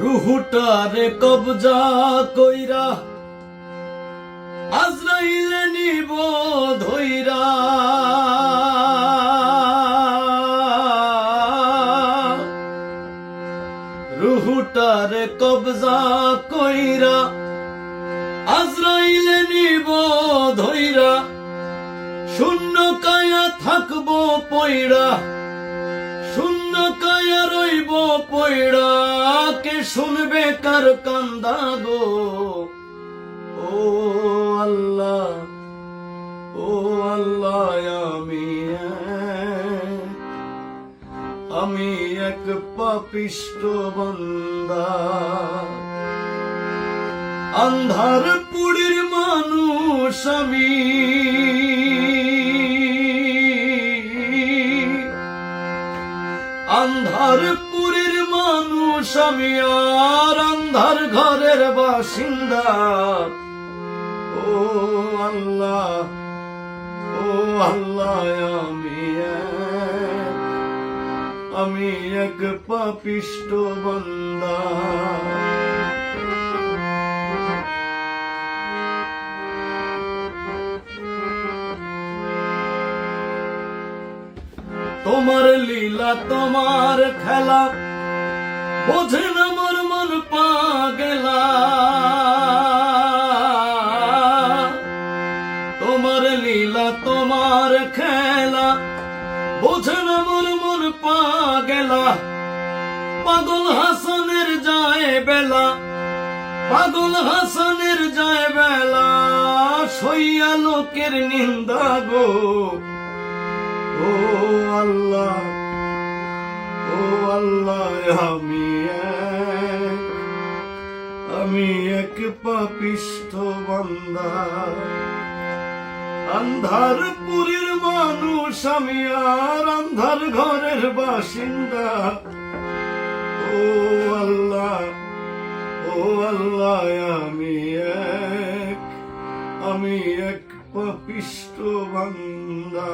রুহুটারে কবজা কইরা, আজরাইলে নিব ধইরা। রুহুটারে কবজা কইরা, আজরাইলে নিব ধইরা। শূন্য কায়া থাকব পয়রা শূন্য কায়া রইব কে শুনবে কার কান্দা গো? ও আল্লাহ ও আল্লাহ, আমি আমি এক পাপিষ্ট বন্দা। আন্ধার পুরীর মানুষ আমি। আন্ধার আমি আর আন্ধার ঘরের বাসিন্দা। ও আল্লাহ ও আল্লাহ, আমি আমি এক পাপিষ্ট বন্দা। তোমার লীলা, তোমার খেলা বোঝে না মোর মন পাগেলা। তোমার লীলা, তোমার খেলা বোঝে না মোর মন পাগেলা। পাগল হাসানের যায় বেলা, পাগল হাসানের যায় বেলা। সইয়া লোকের নিন্দা গো। ও আল্লাহ ও আল্লাহ আমি পাপিষ্ঠ বান্দা। আন্ধার পুরীর মানুষ আমি আর আন্ধার ঘরের বাসিন্দা। ও আল্লাহ ও আল্লাহ, আমি এক আমি এক পাপিষ্ট বান্দা।